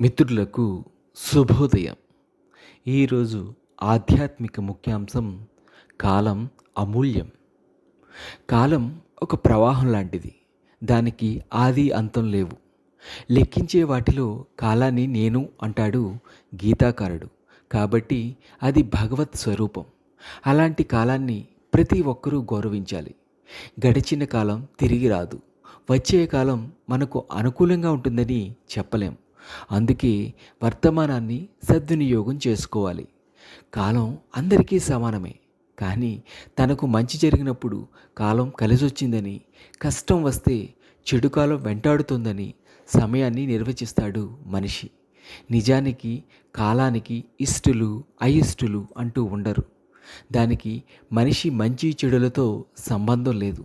మిత్రులకు శుభోదయం. ఈరోజు ఆధ్యాత్మిక ముఖ్యాంశం కాలం అమూల్యం. కాలం ఒక ప్రవాహం లాంటిది. దానికి ఆది అంతం లేవు. లెక్కించే వాటిలో కాలాన్ని నేను అంటాడు గీతాకారుడు. కాబట్టి అది భగవత్ స్వరూపం. అలాంటి కాలాన్ని ప్రతి ఒక్కరూ గౌరవించాలి. గడిచిన కాలం తిరిగి రాదు. వచ్చే కాలం మనకు అనుకూలంగా ఉంటుందని చెప్పలేం. అందుకే వర్తమానాన్ని సద్వినియోగం చేసుకోవాలి. కాలం అందరికీ సమానమే. కానీ తనకు మంచి జరిగినప్పుడు కాలం కలిసొచ్చిందని కష్టం వస్తే చెడు కాలం వెంటాడుతుందని సమయాన్ని నిర్వచిస్తాడు మనిషి. నిజానికి కాలానికి ఇష్టులు అయిష్టులు అంటూ ఉండరు. దానికి మనిషి మంచి చెడులతో సంబంధం లేదు.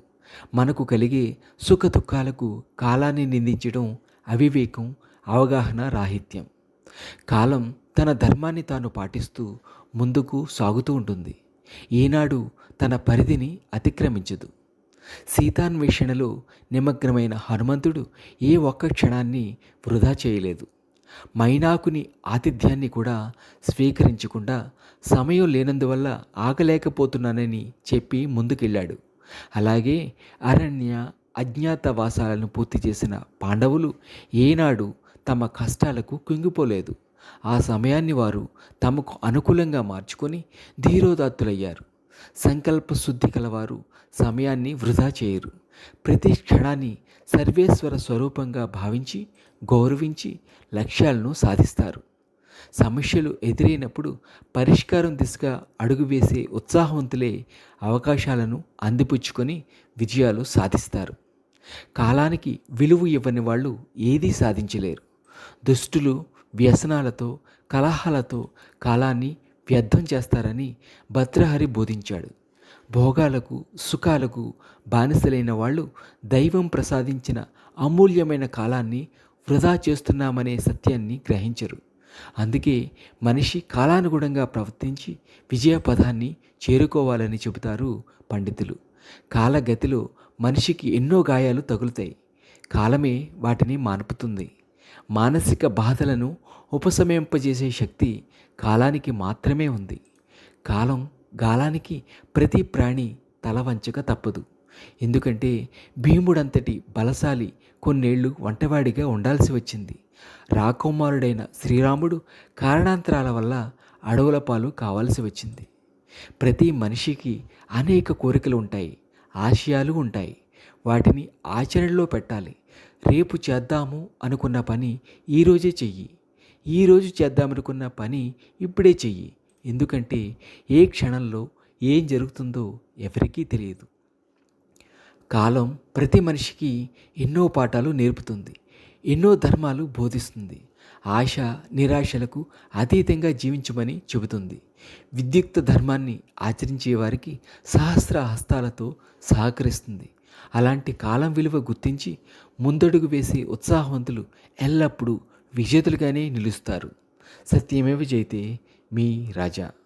మనకు కలిగే సుఖ దుఃఖాలకు కాలాన్ని నిందించడం అవివేకం అవగాహన రాహిత్యం. కాలం తన ధర్మాన్ని తాను పాటిస్తూ ముందుకు సాగుతూ ఉంటుంది. ఈనాడు తన పరిధిని అతిక్రమించదు. సీతాన్వేషణలో నిమగ్నమైన హనుమంతుడు ఏ ఒక్క క్షణాన్ని వృధా చేయలేదు. మైనాకుని ఆతిథ్యాన్ని కూడా స్వీకరించకుండా సమయం లేనందువల్ల ఆగలేకపోతున్నానని చెప్పి ముందుకెళ్ళాడు. అలాగే అరణ్య అజ్ఞాతవాసాలను పూర్తి చేసిన పాండవులు ఏనాడు తమ కష్టాలకు కుంగిపోలేదు ఆ సమయాన్ని వారు తమకు అనుకూలంగా మార్చుకొని ధీరోదాత్తులయ్యారు. సంకల్ప శుద్ధి కలవారు సమయాన్ని వృధా చేయరు. ప్రతి క్షణాన్ని సర్వేశ్వర స్వరూపంగా భావించి గౌరవించి లక్ష్యాలను సాధిస్తారు. సమస్యలు ఎదురైనప్పుడు పరిష్కారం దిశగా అడుగు వేసే ఉత్సాహవంతులే అవకాశాలను అందిపుచ్చుకొని విజయాలు సాధిస్తారు. కాలానికి విలువ ఇవ్వని వాళ్ళు ఏదీ సాధించలేరు. దుష్టులు వ్యసనాలతో కలహాలతో కాలాన్ని వ్యర్థం చేస్తారని భద్రహరి బోధించాడు. భోగాలకు సుఖాలకు బానిసలైన వాళ్ళు దైవం ప్రసాదించిన అమూల్యమైన కాలాన్ని వృధా చేస్తున్నామనే సత్యాన్ని గ్రహించరు. అందుకే మనిషి కాలానుగుణంగా ప్రవర్తించి విజయపదాన్ని చేరుకోవాలని చెబుతారు పండితులు. కాలగతిలో మనిషికి ఎన్నో గాయాలు తగులుతాయి. కాలమే వాటిని మాన్పుతుంది. మానసిక బాధలను ఉపశమింపజేసే శక్తి కాలానికి మాత్రమే ఉంది. కాలం గాలానికి ప్రతి ప్రాణి తల వంచక తప్పదు. ఎందుకంటే భీముడంతటి బలశాలి కొన్నేళ్ళు వంటవాడిగా ఉండాల్సి వచ్చింది. రాకుమారుడైన శ్రీరాముడు కారణాంతరాల వల్ల అడవుల పాలు కావాల్సి వచ్చింది. ప్రతి మనిషికి అనేక కోరికలు ఉంటాయి ఆశయాలు ఉంటాయి. వాటిని ఆచరణలో పెట్టాలి. రేపు చేద్దాము అనుకున్న పని ఈరోజే చెయ్యి. ఈరోజు చేద్దామనుకున్న పని ఇప్పుడే చెయ్యి. ఎందుకంటే ఏ క్షణంలో ఏం జరుగుతుందో ఎవరికీ తెలియదు. కాలం ప్రతి మనిషికి ఎన్నో పాఠాలు నేర్పుతుంది ఎన్నో ధర్మాలు బోధిస్తుంది. ఆశ నిరాశలకు అతీతంగా జీవించమని చెబుతుంది. విద్యుక్త ధర్మాన్ని ఆచరించే వారికి సహస్ర హస్తాలతో సహకరిస్తుంది. అలాంటి కాలం విలువ గుర్తించి ముందడుగు వేసే ఉత్సాహవంతులు ఎల్లప్పుడూ విజేతలుగానే నిలుస్తారు. సత్యమేవ జైతే మీ రాజా.